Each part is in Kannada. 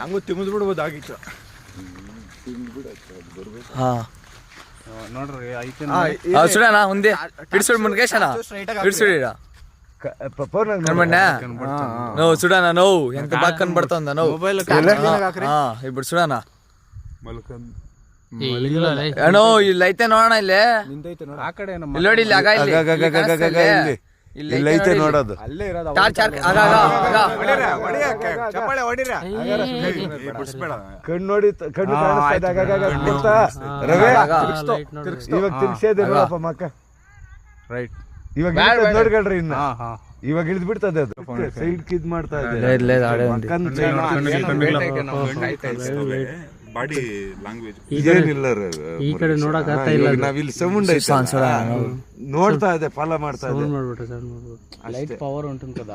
ಹಂಗೂ ತಿಮ್ದು ಬಿಡ್ಬೋದಾಗಿತ್ತು ನೋಡ್ರಿ ಐತೆ ನೋಡೋಣ ಇಲ್ಲೇ ನೋಡಿ. ಇಲ್ಲಿ. ಇಲ್ಲಿ ಕಾಣಿಸ್ತಾ ಇಲ್ಲ? ಇಲ್ಲಿ ಇಲ್ಲಿ ಐತೆ ನೋಡಿ ಇಲ್ಲಿ. ನೋಡೋದು. ಅಲ್ಲೇ ಇರೋದು ಕಣ್ಣು ನೋಡಿ ಕಣ್ಣು ಕಾಣಿಸ್ತಾ. ಇವಾಗ ತಿರ್ಗ್ಸೇದೆ ನೋಡಪ್ಪ ಮಕ್ಕ? ರೈಟ್. ಇವಾಗ ನೋಡ್ಕೊಳ್ರಿ ಇನ್ನ. ಹಾ ಹಾ. ಇವಾಗ ಇಳಿದ್ ಬಿಡ್ತದೆ ಅದು. ಸೈಡ್ ಕಿದ್ ಮಾಡ್ತಾ ಇದೆ. ಬಾಡಿ ಲ್ಯಾಂಗ್ವೇಜ್ ನೋಡ್ತಾ ಇದೆ ಫಾಲೋ ಮಾಡ್ತಾ ಲೈಟ್ ಪವರ್ ಉಂಟು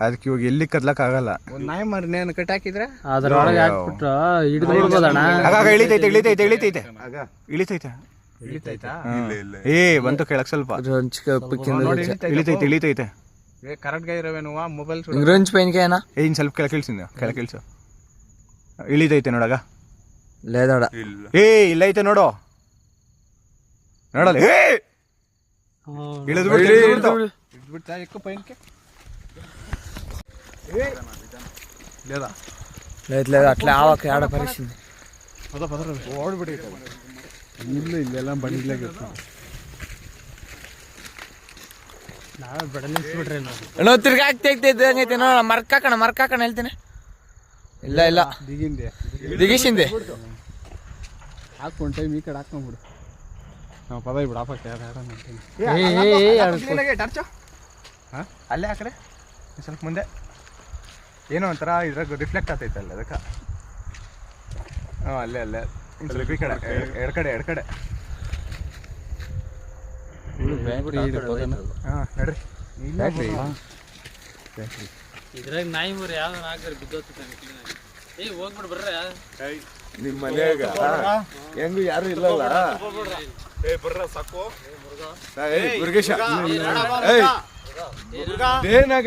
ಅದಕ್ಕೆ ಇವಾಗ ಎಲ್ಲಿ ಕದ್ಲಕ್ ಆಗಲ್ಲ. ನಾಯಿ ಮರಿ ಕಟ್ ಹಾಕಿದ್ರೆ? ಹಿಡಿದು ಆಗಾಗ ಇಳಿತೈತೆ ಇಳಿತೈತೆ ಇಳಿತೈತೆ. ಇಳಿತೈತೆ. ಇಳಿತೈತಾ? ಏ ಬಂತು ಕೆಳಕ್ ಸ್ವಲ್ಪ. ಇಳಿತೈತೆ ಇಳಿತೈತೆ. కరెక్ట్గా ఇరవై నువ్వు? మొబైల్ చూడు. గురించి పెయిన్కేనా ఏం సెల్ఫ్ కెలకిల్సిందా? Hmm. కెలకిల్స్. ఇలీద్ అయితే నోడగా? లేదాడ. ఏ ఇల్లు అయితే నోడో నోడాలి ఎక్కువ పైనకే లేదా? లేదు లేదు అట్లా ఆవాక ఆడ పద పద ఓడిపడి ఇల్లు ఇల్లు ఎలా బండిలోకి ಅಣ್ಣ ತಿರ್ಗಿ ಆಗ್ತಿ ಆಗ್ತೈತೆ ಹಂಗೈತೆ ನೋಡ ಮರ್ಕಾಕಣ ಮರ್ಕಾಕಣ ಹೇಳ್ತೀನಿ. ಇಲ್ಲ ಇಲ್ಲ. ದಿಗಿಸಿಂದೆ ಹಾಕೊಂಡು ಟೈಮ್ ಈ ಕಡೆ ಹಾಕೊಂಡ್ಬಿಡು ನಾವು ಪದ ಬಿಡು ಹಾಪಕ್ಕೆ ಅಲ್ಲೇ ಹಾಕ್ರೆ ಸ್ವಲ್ಪ ಮುಂದೆ. ಏನೋ ಒಂಥರ ಇದ್ರಾಗ ರಿಫ್ಲೆಕ್ಟ್ ಆಗ್ತೈತಲ್ಲ ಅದಕ್ಕೆ. ಹಾಂ ಅಲ್ಲೇ ಅಲ್ಲೇ. ಈ ಕಡೆ ಎಡಕಡೆ ಕಡೆ. ಹಾಂ ನಡ್ರಿ. ಇದ್ರಾಗ ನಾಯಿ ಮರಿ ಯಾವ್ದು ಹಾಕಿದ್ರೆ ಬಿದ್ದೋಗ್ತದೆ ಏ ಹೋಗ್ಬಿಡು ಬರ್ರ. ನಿಮ್ ಮನ್ಯಾಗ? ಹೆಂಗು ಯಾರು ಇಲ್ಲಲ್ಲ? ಏ ಬರ್ರ ಸಾಕು. ಮುರುಗೇಶ. ಏಯ್, ಏನಾಗ